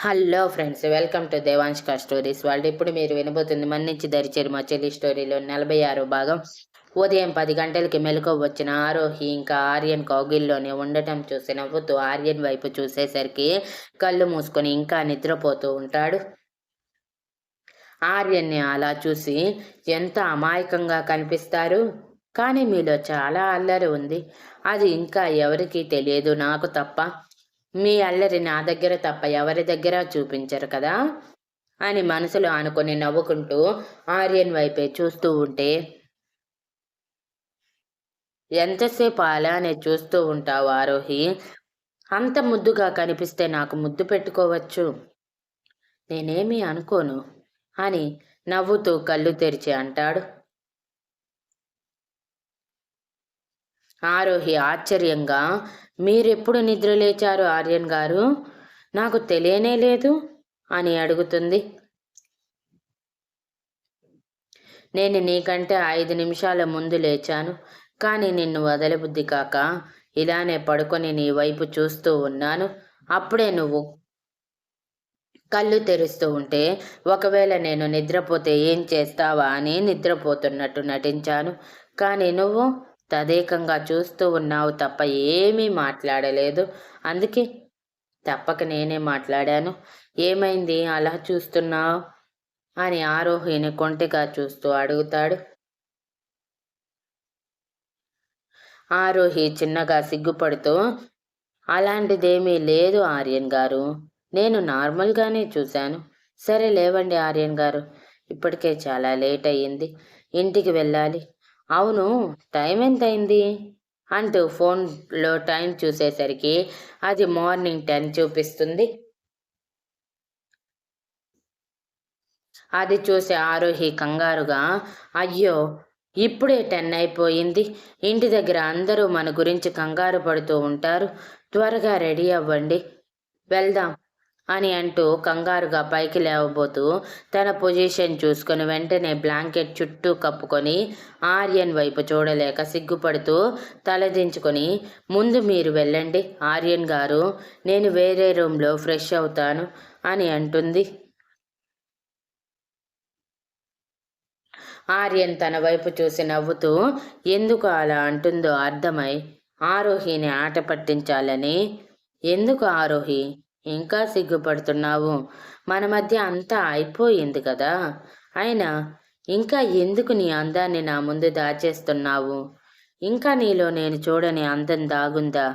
Hello friends welcome to Devanshika stories వాళ్ళు ఇప్పుడు మీరు వినబోతుంది మన్నించి దరిచేరు మా చెల్లి స్టోరీలో నలభై ఆరో భాగం. ఉదయం పది గంటలకి మెలకు వచ్చిన ఆరోహి ఇంకా ఆర్యన్ కౌగిల్లోనే ఉండటం చూసి నవ్వుతూ ఆర్యన్ వైపు చూసేసరికి కళ్ళు మూసుకొని ఇంకా నిద్రపోతూ ఉంటాడు. ఆర్యన్ని అలా చూసి ఎంత అమాయకంగా కనిపిస్తారు? కానీ మీలో చాలా అల్లరి ఉంది. అది ఇంకా ఎవరికీ తెలియదు నాకు తప్ప. మీ అల్లరి నా దగ్గర తప్ప ఎవరి దగ్గర చూపించరు కదా? అని మనసులో అనుకుని నవ్వుకుంటూ ఆర్యన్ వైపే చూస్తూ ఉంటే ఎంతసేపు అలానే చూస్తూ ఉంటావు ఆరోహి? అంత ముద్దుగా కనిపిస్తే నాకు ముద్దు పెట్టుకోవచ్చు? నేనేమీ అనుకోను అని నవ్వుతూ కళ్ళు తెరిచి అంటాడు. ఆరోహి ఆశ్చర్యంగా మీరెప్పుడు నిద్ర లేచారు ఆర్యన్ గారు? నాకు తెలియనే లేదు అని అడుగుతుంది. నేను నీకంటే ఐదు నిమిషాల ముందు లేచాను కానీ నిన్ను వదలబుద్ధి కాక ఇలానే పడుకొని నీ వైపు చూస్తూ ఉన్నాను. అప్పుడే నువ్వు కళ్ళు తెరుస్తూ ఉంటే ఒకవేళ నేను నిద్రపోతే ఏం చేస్తావా అని నిద్రపోతున్నట్టు నటించాను. కానీ నువ్వు తదేకంగా చూస్తూ ఉన్నావు తప్ప ఏమీ మాట్లాడలేదు. అందుకే తప్పక నేనే మాట్లాడాను. ఏమైంది? అలా చూస్తున్నావు? అని ఆరోహిని కొంటిగా చూస్తూ అడుగుతాడు. ఆరోహి చిన్నగా సిగ్గుపడుతూ అలాంటిదేమీ లేదు ఆర్యన్ గారు. నేను నార్మల్గానే చూశాను. సరే లేవండి ఆర్యన్ గారు. ఇప్పటికే చాలా లేట్ అయ్యింది. ఇంటికి వెళ్ళాలి. అవును టైం ఎంత అయింది అంటూ ఫోన్లో టైం చూసేసరికి అది మార్నింగ్ టెన్ చూపిస్తుంది. అది చూసి ఆరోహి కంగారుగా అయ్యో ఇప్పుడే టెన్ అయిపోయింది. ఇంటి దగ్గర అందరూ మన గురించి కంగారు పడుతూ ఉంటారు. త్వరగా రెడీ అవ్వండి. వెళ్దాం. అని అంటూ కంగారుగా పైకి లేవబోతూ తన పొజిషన్ చూసుకుని వెంటనే బ్లాంకెట్ చుట్టూ కప్పుకొని ఆర్యన్ వైపు చూడలేక సిగ్గుపడుతూ తలదించుకొని ముందు మీరు వెళ్ళండి ఆర్యన్ గారు నేను వేరే రూమ్లో ఫ్రెష్ అవుతాను అని అంటుంది. ఆర్యన్ తన వైపు చూసి నవ్వుతూ ఎందుకు అలా అంటుందో అర్థమై ఆరోహిని ఆట పట్టించాలని? ఎందుకు ఆరోహి? ఇంకా సిగ్గుపడుతున్నావు. మన మధ్య అంతా అయిపోయింది కదా. అయినా ఇంకా ఎందుకు నీ అందాన్ని నా ముందు దాచేస్తున్నావు? ఇంకా నీలో నేను చూడని అందం దాగుందా?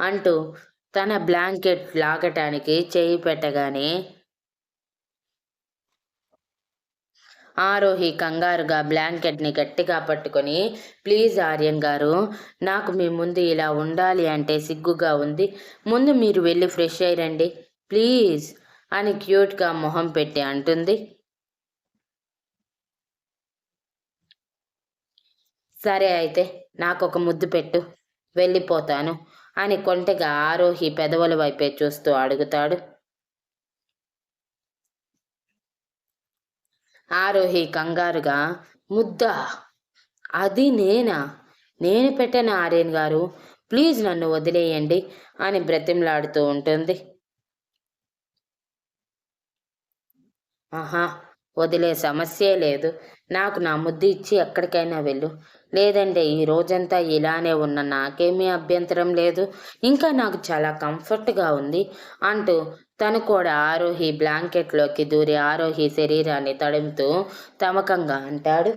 అంటూ తన బ్లాంకెట్ లాగటానికి చేయి పెట్టగానే ఆరోహి కంగారుగా బ్లాంకెట్ని గట్టిగా పట్టుకొని ప్లీజ్ ఆర్యన్ గారు నాకు మీ ముందు ఇలా ఉండాలి అంటే సిగ్గుగా ఉంది. ముందు మీరు వెళ్ళి ఫ్రెష్ అయ్యండి ప్లీజ్ అని క్యూట్గా మొహం పెట్టి అంటుంది. సరే అయితే నాకు ఒక ముద్దు పెట్టు. వెళ్ళిపోతాను అని కొంటెగా ఆరోహి పెదవుల వైపే చూస్తూ అడుగుతాడు. ఆరోహి కంగారుగా ముద్ద! అది నేనా? నేను పెట్టాను ఆర్యన్ గారు ప్లీజ్ నన్ను వదిలేయండి అని బ్రతిమలాడుతూ ఉంటుంది. ఆహా! వదిలే సమస్యే లేదు. నాకు నా ముద్దు ఇచ్చి ఎక్కడికైనా వెళ్ళు. లేదంటే ఈ రోజంతా ఇలానే ఉన్న నాకేమీ అభ్యంతరం లేదు. ఇంకా నాకు చాలా కంఫర్ట్గా ఉంది అంటూ తను కూడా ఆరోహి బ్లాంకెట్లోకి దూరి ఆరోహి శరీరాన్ని తడుముతూ తమకంగా అంటాడు.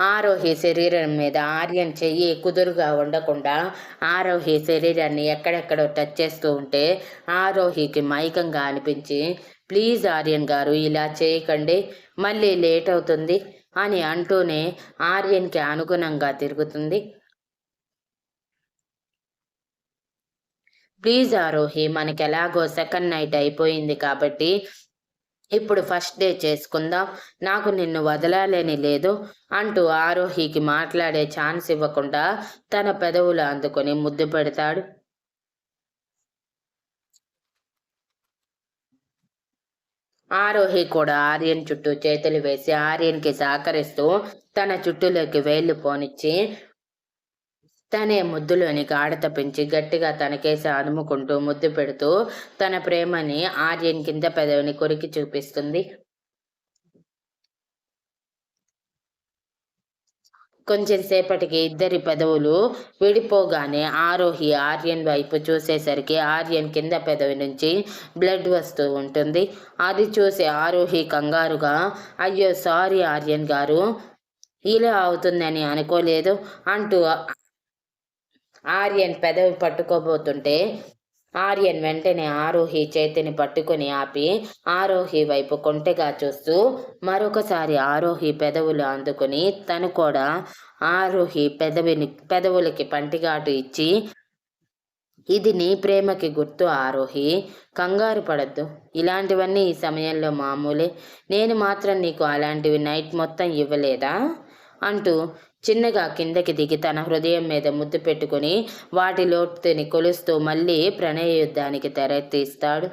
ఆరోహి శరీరం మీద ఆర్యన్ చెయ్యి కుదురుగా ఉండకుండా ఆరోహి శరీరాన్ని ఎక్కడెక్కడో టచ్ చేస్తూ ఉంటే ఆరోహికి మైకంగా అనిపించి ప్లీజ్ ఆర్యన్ గారు ఇలా చేయకండి మళ్ళీ లేట్ అవుతుంది అని అంటూనే ఆర్యన్కి అనుగుణంగా తిరుగుతుంది. ప్లీజ్ ఆరోహి మనకి ఎలాగో సెకండ్ నైట్ అయిపోయింది కాబట్టి ఇప్పుడు ఫస్ట్ డే చేసుకుందాం. నాకు నిన్ను వదలాలని లేదు అంటూ ఆరోహికి మాట్లాడే ఛాన్స్ ఇవ్వకుండా తన పెదవులు అందుకొని ముద్దు పెడతాడు. ఆరోహి కూడా ఆర్యన్ చుట్టూ చేతులు వేసి ఆర్యన్కి సహకరిస్తూ తన చుట్టూలోకి వేళ్ళు పోనిచ్చి తనే ముద్దులోని గాఢత పెంచి గట్టిగా తనకేసి అదుముకుంటూ ముద్దు పెడుతూ తన ప్రేమని ఆర్యన్ కింద పెదవిని కొరికి చూపిస్తుంది. కొంచెం సేపటికి ఇద్దరి పెదవులు విడిపోగానే ఆరోహి ఆర్యన్ వైపు చూసేసరికి ఆర్యన్ కింద పెదవి నుంచి బ్లడ్ వస్తూ ఉంటుంది. అది చూసి ఆరోహి కంగారుగా అయ్యో సారీ ఆర్యన్ గారు ఇలా అవుతుందని అనుకోలేదు అంటూ ఆర్యన్ పెదవి పట్టుకోబోతుంటే ఆర్యన్ వెంటనే ఆరోహి చేతిని పట్టుకుని ఆపి ఆరోహి వైపు కొంటెగా చూస్తూ మరొకసారి ఆరోహి పెదవులు అందుకుని తను కూడా ఆరోహి పెదవిని పెదవులకి పంటిగాటు ఇచ్చి ఇది నీ ప్రేమకి గుర్తు ఆరోహి కంగారు పడద్దు. ఇలాంటివన్నీ ఈ సమయంలో మామూలే. నేను మాత్రం నీకు అలాంటివి నైట్ మొత్తం ఇవ్వలేదా? అంటూ చిన్నగా కిందకి దిగి తన హృదయం మీద ముద్దు పెట్టుకుని వాటి లోటుని కొలుస్తూ మళ్ళీ ప్రణయ యుద్ధానికి తెరతీస్తాడు.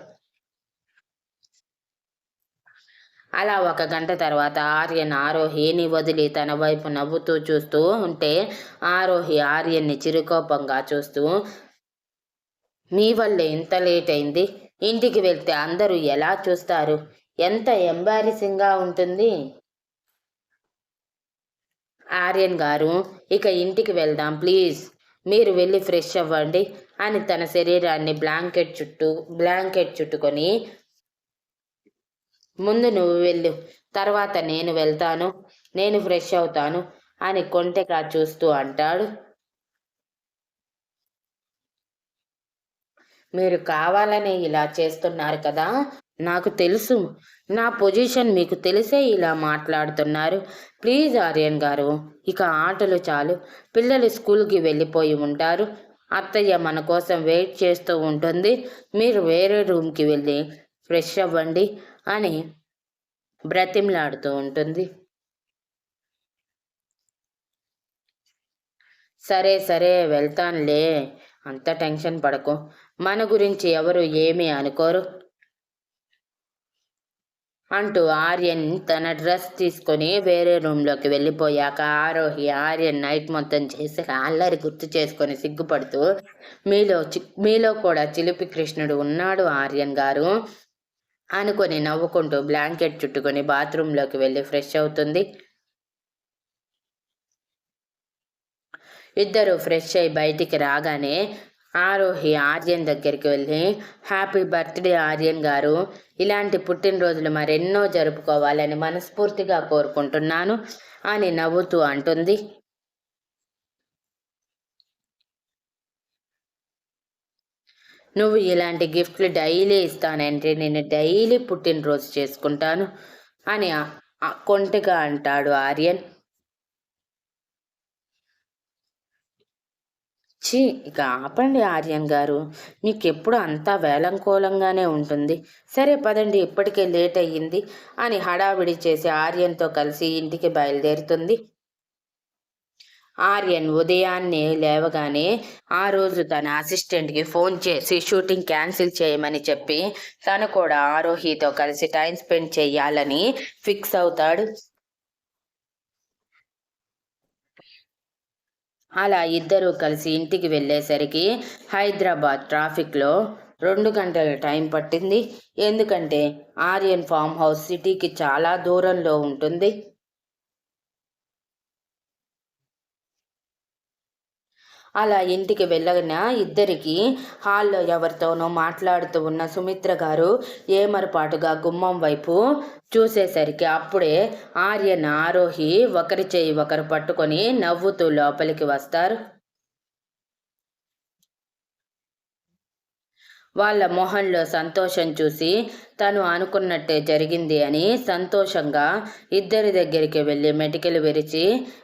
అలా ఒక గంట తర్వాత ఆర్యన్ ఆరోహిని వదిలి తన వైపు నవ్వుతూ చూస్తూ ఉంటే ఆరోహి ఆర్యన్ని చిరుకోపంగా చూస్తూ మీ వల్లే ఇంత లేట్ అయింది ఇంటికి వెళ్తే అందరూ ఎలా చూస్తారు? ఎంత ఎంబారిసింగ్గా ఉంటుంది? ఆర్యన్ గారు ఇక ఇంటికి వెళ్దాం ప్లీజ్. మీరు వెళ్ళి ఫ్రెష్ అవ్వండి అని తన శరీరాన్ని బ్లాంకెట్ చుట్టూ బ్లాంకెట్ చుట్టుకొని ముందు నువ్వు వెళ్ళు తర్వాత నేను వెళ్తాను నేను ఫ్రెష్ అవుతాను అని కొంటెగా చూస్తూ అంటాడు. మీరు కావాలనే ఇలా చేస్తున్నారు కదా నాకు తెలుసు. నా పొజిషన్ మీకు తెలిసే ఇలా మాట్లాడుతున్నారు. ప్లీజ్ ఆర్యన్ గారు ఇక ఆటలు చాలు. పిల్లలు స్కూల్కి వెళ్ళిపోయి ఉంటారు. అత్తయ్య మన కోసం వెయిట్ చేస్తూ ఉంటుంది. మీరు వేరే రూమ్కి వెళ్ళి ఫ్రెష్ అవ్వండి అని బ్రతిమ్లాడుతూ ఉంటుంది. సరే సరే వెళ్తానులే. అంత టెన్షన్ పడకు. మన గురించి ఎవరు ఏమీ అనుకోరు. అంటూ ఆర్యన్ తన డ్రెస్ తీసుకొని వేరే రూమ్లోకి వెళ్ళిపోయాక ఆరోహి ఆర్యన్ నైట్ మొత్తం చేసి అల్లరి గుర్తు చేసుకొని సిగ్గుపడుతూ మీలో మీలో కూడా చిలిపి కృష్ణుడు ఉన్నాడు ఆర్యన్ గారు అనుకొని నవ్వుకుంటూ బ్లాంకెట్ చుట్టుకొని బాత్రూంలోకి వెళ్ళి ఫ్రెష్ అవుతుంది. ఇద్దరు ఫ్రెష్ అయి బయటికి రాగానే ఆరోహి ఆర్యన్ దగ్గరికి వెళ్ళి హ్యాపీ బర్త్డే ఆర్యన్ గారు. ఇలాంటి పుట్టినరోజులు మరెన్నో జరుపుకోవాలని మనస్ఫూర్తిగా కోరుకుంటున్నాను అని నవ్వుతూ అంటుంది. నువ్వు ఇలాంటి గిఫ్ట్లు డైలీ ఇస్తానంటే నేను డైలీ పుట్టినరోజు చేసుకుంటాను అని కొంటగా అంటాడు ఆర్యన్. ఛీ ఇక ఆపండి ఆర్యన్ గారు. మీకెప్పుడు అంతా వేలంకోలంగానే ఉంటుంది. సరే పదండి ఇప్పటికే లేట్ అయ్యింది అని హడావిడి చేసి ఆర్యన్తో కలిసి ఇంటికి బయలుదేరుతుంది. ఆర్యన్ ఉదయాన్నే లేవగానే ఆ రోజు తన అసిస్టెంట్కి ఫోన్ చేసి షూటింగ్ క్యాన్సిల్ చేయమని చెప్పి తను కూడా ఆరోహితో కలిసి టైం స్పెండ్ చేయాలని ఫిక్స్ అవుతాడు. అలా ఇద్దరూ కలిసి ఇంటికి వెళ్ళేసరికి హైదరాబాద్ ట్రాఫిక్లో రెండు గంటల టైం పట్టింది. ఎందుకంటే ఆర్యన్ ఫామ్ హౌస్ సిటీకి చాలా దూరంలో ఉంటుంది. అలా ఇంటికి వెళ్ళిన ఇద్దరికి హాల్లో ఎవరితోనో మాట్లాడుతూ ఉన్న సుమిత్ర గారు ఏమరపాటుగా గుమ్మం వైపు చూసేసరికి అప్పుడే ఆర్యన్ ఆరోహి ఒకరి చేయి ఒకరు పట్టుకొని నవ్వుతూ లోపలికి వస్తారు. వాళ్ళ మొహంలో సంతోషం చూసి తను అనుకున్నట్టే జరిగింది అని సంతోషంగా ఇద్దరి దగ్గరికి వెళ్ళి మెటికలు విరిచి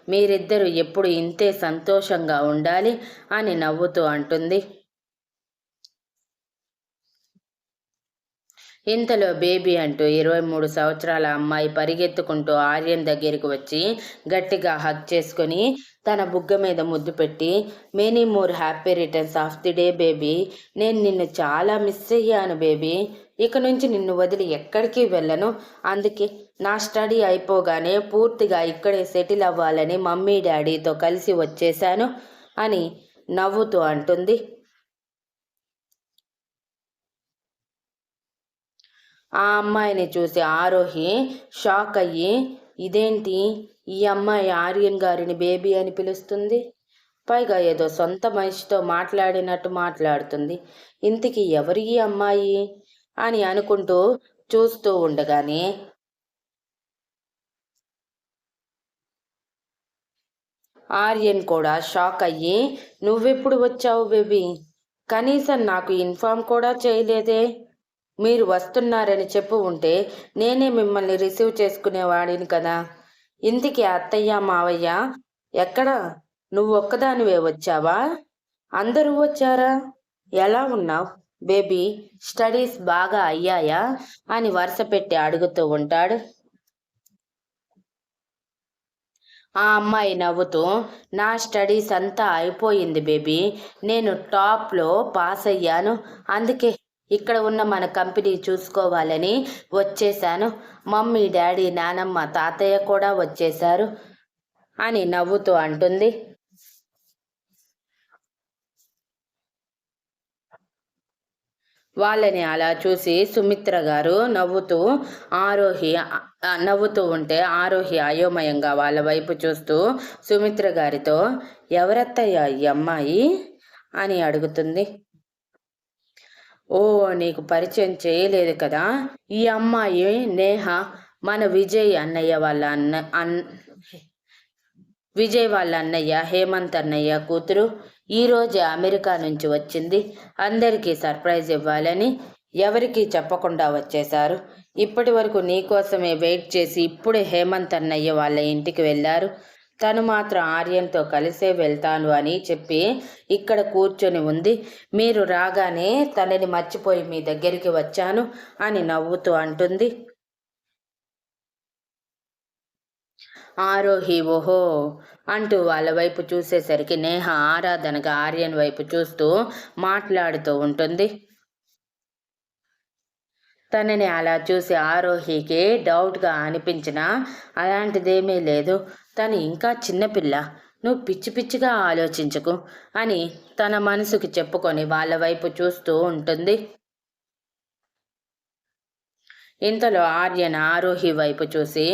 మీరిద్దరూ ఎప్పుడు ఇంతే సంతోషంగా ఉండాలి? అని నవ్వుతూ అంటుంది. ఇంతలో బేబీ అంటూ ఇరవై మూడు సంవత్సరాల అమ్మాయి పరిగెత్తుకుంటూ ఆర్యన్ దగ్గరికి వచ్చి గట్టిగా హక్ చేసుకొని తన బుగ్గ మీద ముద్దు పెట్టి many more happy returns of the day baby. నేను నిన్ను చాలా మిస్ అయ్యాను బేబీ. ఇక నుంచి నిన్ను వదిలి ఎక్కడికి వెళ్ళను. అందుకే నా స్టడీ అయిపోగానే పూర్తిగా ఇక్కడే సెటిల్ అవ్వాలని మమ్మీ డాడీతో కలిసి వచ్చేశాను అని నవ్వుతూ అంటుంది. ఆ అమ్మాయిని చూసి ఆరోహి షాక్ అయ్యి ఇదేంటి? ఈ అమ్మాయి ఆర్యన్ గారిని బేబీ అని పిలుస్తుంది? పైగా ఏదో సొంత మనిషితో మాట్లాడినట్టు మాట్లాడుతుంది. ఇంతకీ ఎవరి ఈ అమ్మాయి? అని అనుకుంటూ చూస్తూ ఉండగానే ఆర్యన్ కూడా షాక్ అయ్యి నువ్వెప్పుడు వచ్చావు బేబీ? కనీసం నాకు ఇన్ఫామ్ కూడా చేయలేదే. మీరు వస్తున్నారని చెప్పు ఉంటే నేనే మిమ్మల్ని రిసీవ్ చేసుకునేవాడిని కదా. ఇంటికి అత్తయ్య మావయ్య ఎక్కడ? నువ్వు ఒక్కదానివే వచ్చావా? అందరూ వచ్చారా? ఎలా ఉన్నావు? బేబీ స్టడీస్ బాగా అయ్యాయా? అని వరుస పెట్టి అడుగుతూ ఉంటాడు. ఆ అమ్మాయి నవ్వుతూ నా స్టడీస్ అంతా అయిపోయింది బేబీ. నేను టాప్లో పాస్ అయ్యాను అందుకే ఇక్కడ ఉన్న మన కంపెనీ చూసుకోవాలని వచ్చేసాను మమ్మీ డాడీ నానమ్మ తాతయ్య కూడా వచ్చేశారు అని నవ్వుతూ అంటుంది. వాళ్ళని అలా చూసి సుమిత్ర గారు నవ్వుతూ ఆరోహి నవ్వుతూ ఉంటే ఆరోహి అయోమయంగా వాళ్ళ వైపు చూస్తూ సుమిత్ర గారితో ఎవరత్తయ్య ఈ అమ్మాయి? అని అడుగుతుంది. ఓ నీకు పరిచయం చేయలేదు కదా? ఈ అమ్మాయి నేహ మన విజయ్ అన్నయ్య వాళ్ళ అన్న అన్ విజయ్ వాళ్ళ అన్నయ్య హేమంత్ అన్నయ్య కూతురు. ఈరోజు అమెరికా నుంచి వచ్చింది. అందరికీ సర్ప్రైజ్ ఇవ్వాలని ఎవరికీ చెప్పకుండా వచ్చేశారు. ఇప్పటి వరకు నీకోసమే వెయిట్ చేసి ఇప్పుడే హేమంత్ అన్నయ్య వాళ్ళ ఇంటికి వెళ్ళారు. తను మాత్రం ఆర్యంతో కలిసే వెళ్తాను అని చెప్పి ఇక్కడ కూర్చొని ఉంది. మీరు రాగానే తనని మర్చిపోయి మీ దగ్గరికి వచ్చాను అని నవ్వుతూ అంటుంది. ఆరోహి ఓహో అంటూ వాళ్ళ వైపు చూసేసరికి నేహ ఆరాధనగా ఆర్యన్ వైపు చూస్తూ మాట్లాడుతూ ఉంటుంది. తనని అలా చూసి ఆరోహికి డౌట్గా అనిపించినా అలాంటిదేమీ లేదు. తను ఇంకా చిన్నపిల్ల నువ్వు పిచ్చి పిచ్చిగా ఆలోచించకు అని తన మనసుకు చెప్పుకొని వాళ్ళ వైపు చూస్తూ ఉంటుంది. ఇంతలో ఆర్యన్ ఆరోహి వైపు చూసి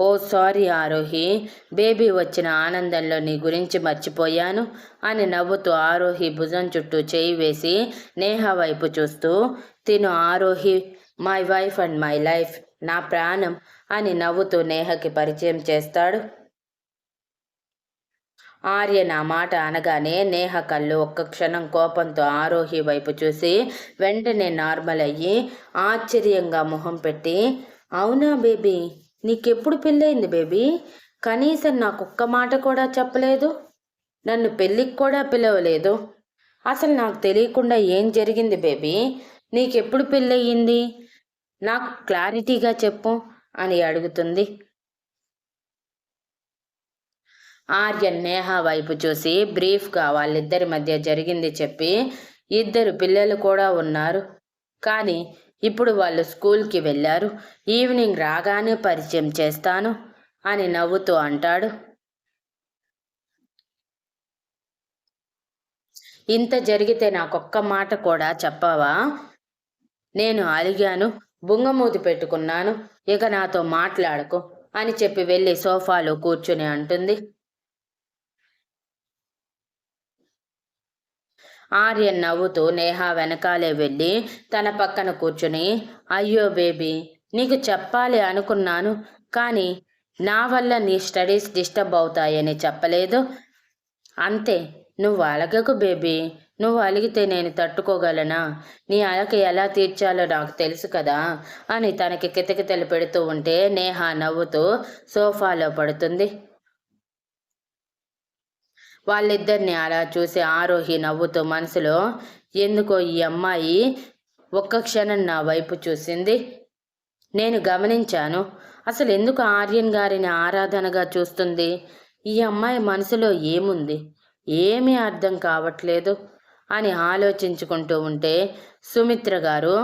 ఓ సారీ ఆరోహి బేబీ వచ్చిన ఆనందంలో నీ గురించి మర్చిపోయాను అని నవ్వుతూ ఆరోహి భుజం చుట్టూ చేయి వేసి నేహ వైపు చూస్తూ తిను Arohi my wife and my life నా ప్రాణం అని నవ్వుతూ నేహకి పరిచయం చేస్తాడు. ఆర్య నా మాట అనగానే నేహ కళ్ళు ఒక్క క్షణం కోపంతో ఆరోహి వైపు చూసి వెంటనే నార్మల్ అయ్యి ఆశ్చర్యంగా మొహం పెట్టి అవునా బేబీ? నీకెప్పుడు పెళ్ళయింది బేబీ? కనీసం నాకు ఒక్క మాట కూడా చెప్పలేదు. నన్ను పెళ్ళికి కూడా పిలవలేదు. అసలు నాకు తెలియకుండా ఏం జరిగింది బేబీ? నీకెప్పుడు పెళ్ళయింది? నాకు క్లారిటీగా చెప్పు అని అడుగుతుంది. ఆర్యన్ నేహ వైపు చూసి బ్రీఫ్గా వాళ్ళిద్దరి మధ్య జరిగింది చెప్పి ఇద్దరు పిల్లలు కూడా ఉన్నారు. కానీ ఇప్పుడు వాళ్ళు స్కూల్కి వెళ్ళారు. ఈవినింగ్ రాగానే పరిచయం చేస్తాను అని నవ్వుతూ అంటాడు. ఇంత జరిగితే నాకొక్క మాట కూడా చెప్పవా? నేను అలిగాను. బుంగమూతి పెట్టుకున్నాను. ఇక నాతో మాట్లాడకు అని చెప్పి వెళ్ళి సోఫాలో కూర్చుని అంటుంది. ఆర్యన్ నవ్వుతూ నేహ వెనకాలే వెళ్ళి తన పక్కన కూర్చుని అయ్యో బేబీ నీకు చెప్పాలి అనుకున్నాను కానీ నా వల్ల నీ స్టడీస్ డిస్టర్బ్ అవుతాయని చెప్పలేదు. అంతే నువ్వు అలగకు బేబీ నువ్వు అలిగితే నేను తట్టుకోగలనా? నీ అలక ఎలా తీర్చాలో నాకు తెలుసు కదా అని తనకి కితకితలు పెడుతూ ఉంటే నేహ నవ్వుతూ సోఫాలో పడుతుంది. వాళ్ళిద్దరిని అలా చూసి ఆరోహి నవ్వుతూ మనసులో ఎందుకో ఈ అమ్మాయి ఒక్క క్షణం నా వైపు చూసింది? నేను గమనించాను. అసలు ఎందుకు ఆర్యన్ గారిని ఆరాధనగా చూస్తుంది? ఈ అమ్మాయి మనసులో ఏముంది? ఏమీ అర్థం కావట్లేదు అని ఆలోచించుకుంటూ ఉంటే సుమిత్ర గారు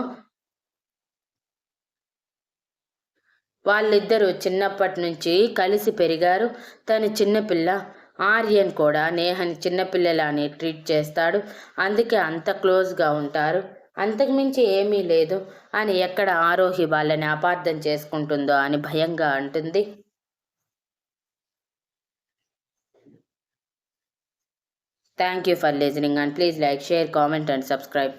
వాళ్ళిద్దరూ చిన్నప్పటి నుంచి కలిసి పెరిగారు. తను చిన్నపిల్ల. ఆర్యన్ కూడా నేహని చిన్నపిల్లలని ట్రీట్ చేస్తాడు. అందుకే అంత క్లోజ్గా ఉంటారు. అంతకుమించి ఏమీ లేదు. అని ఎక్కడ ఆరోహి వాళ్ళని అపార్థం చేసుకుంటుందో అని భయంగా అంటుంది. Thank you for listening and please like share comment and subscribe